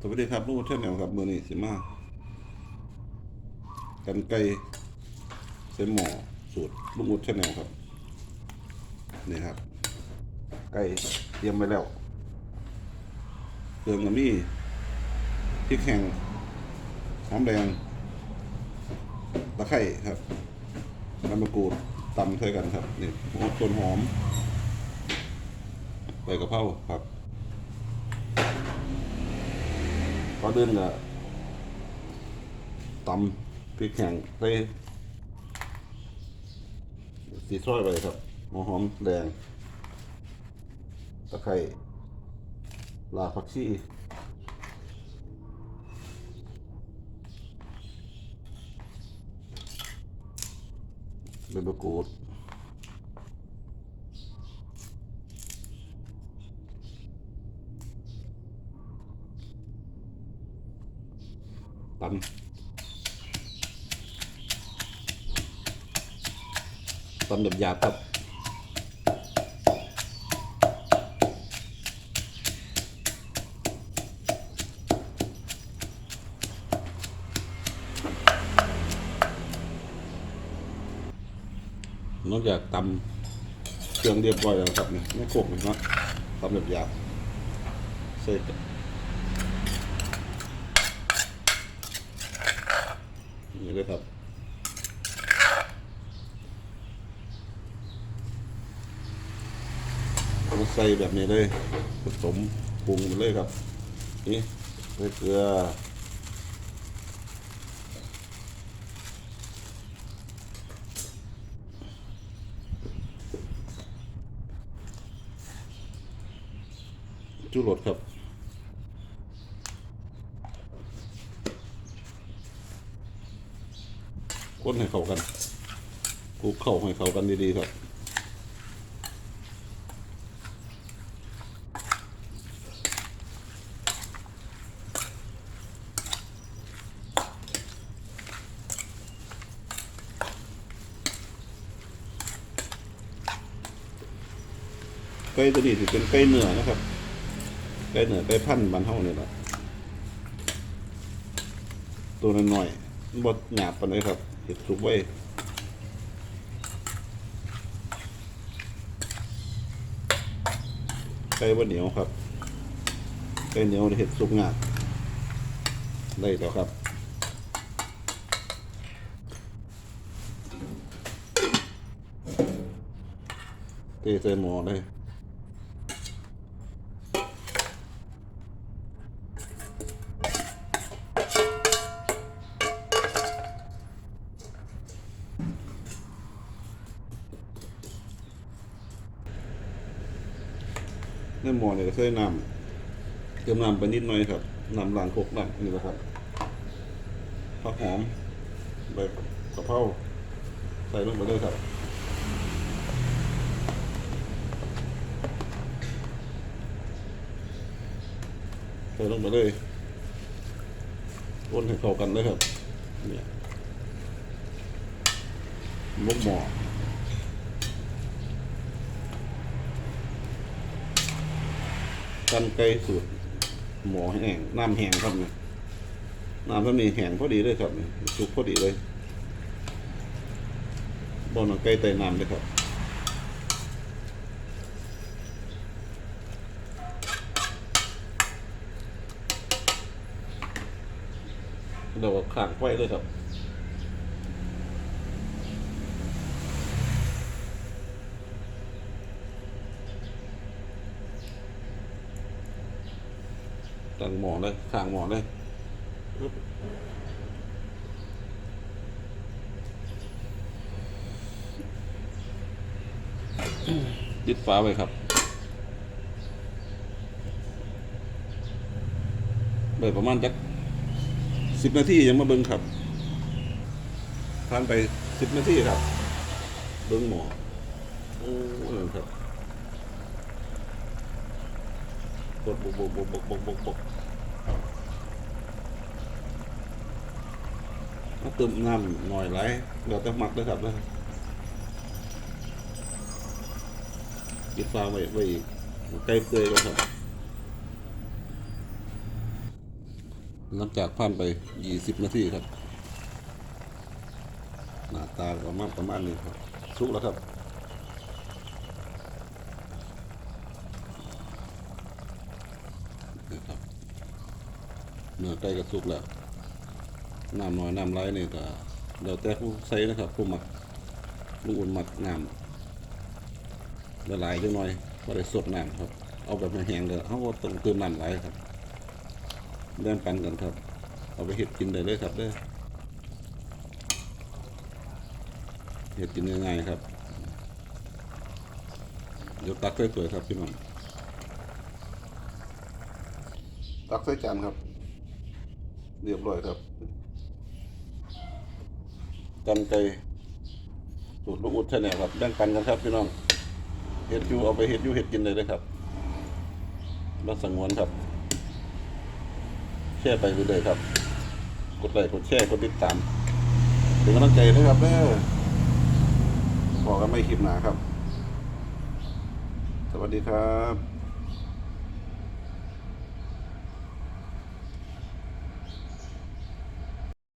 สวัสดีครับลูกเท่นแนวครับมือนี้สิมากันไก่เส้นหมอสูตรลูกมุดเท่นแนวครับนี่ครับ ไก่เตรียมไว้แล้วเครื่องก็มีพริกแห้งหอมแดงตะไคร้ครับน้ำมะกรูดตำใส่กันครับนี่ต้นหอมใบกะเพราครับ ก่อนอื่นก็ตำพริกแห้งใส่สีซอยไปครับหัวหอมแดงตะไคร้ลาผักชีใบมะกรูด ตำตำหยาบๆครับนอกจากตำเครื่องเรียบร้อยแล้วครับเนี่ยไม่โขกเลยเนาะตำแบบหยาบใส่ นี่เลยครับเอาใส่แบบนี้เลยผสมปรุงเลยครับ นี่ใส่เกลือจูรสครับ คนให้เข้ากันคลุกเข้าให้เข้ากันดีๆครับไก่ตัวนี้ถือเป็นไก่เนื้อนะครับไก่เนื้อไก่พันธุ์บ้านเฮาเนี่ยแหละตัวน้อยๆ บดหยาบปานใดครับเห็ดสุกไว้ไก่บ่เหนียวครับไก่เหนียวเห็ดสุกงาบได้แล้วครับเทใส่หม้อเลย ในหม้อเนี่ยก็ใส่น้ำเติมน้ำไปนิดหน่อยครับน้ำล้างโคกน้ำนี่แหละครับผักหอมใบกะเพราใส่ลงไปเลยครับใส่ลงไปเลยวนให้เข้ากันเลยครับเนี่ยมุกหม้อ กันไก่สูตร หมอแห้งน้ำแห้งครับเนี่ยน้ำมันมีแห้งพอดีเลยครับเนี่ยสุกพอดีเลยบอนไก่ไต่น้ำเลยครับเดี๋ยวข้างไฟเลยครับ ตั้งหมอเลยข้างหมอเลยปึ๊บติดฟ้าไว้ครับ ไปประมาณจักสิบนาทียังมาเบิ้งครับผ่านไปสิบนาทีครับ เบิ้งหมอ โอ้นั่นครับ กดบกบกบกบกบกบกบกต้องเติมน้ำหน่อยไรเราต้องหมักด้วยครับนะยินฟ้าไว้ไว้อีกใกล้เปื่อยแล้ครับ หลังจากผ่านไปยี่สิบนาทีครับ หน้าตาประมาณประมาณนี้ครับ สุกแล้วครับ เนื้อไก่ก็สุกแล้วน้ำน้อยน้ำไรนี่ก็แล้วแต่ผู้ใส่นะครับผู้หมักลุงอุ่นหมักน้ำละลายจังหน่อยก็ได้สดน้ำครับ เอาแบบแห้งเลยเขาก็ต้องเติมน้ำไหลครับแบ่งปันกันครับ เอาไปเห็ดกินได้เลยครับเด้อเห็ดกินง่ายๆครับ เดี๋ยวตักสวยๆครับพี่น้องตักใส่จานครับ เรียบร้อยครับกันไก่สูตรลุงอุดใช่ไหมครับแบ่งปันกันครับพี่น้องเห็ดยูเอาไปเห็ดยูเห็ดกินเลยเลยครับรักสงวนครับ แชร์ไปเรื่อยครับ กดไลค์กดแชร์กดติดตามเป็นกำลังใจด้วยครับเด้อบอกกันไม่คลิปหนาครับ สวัสดีครับ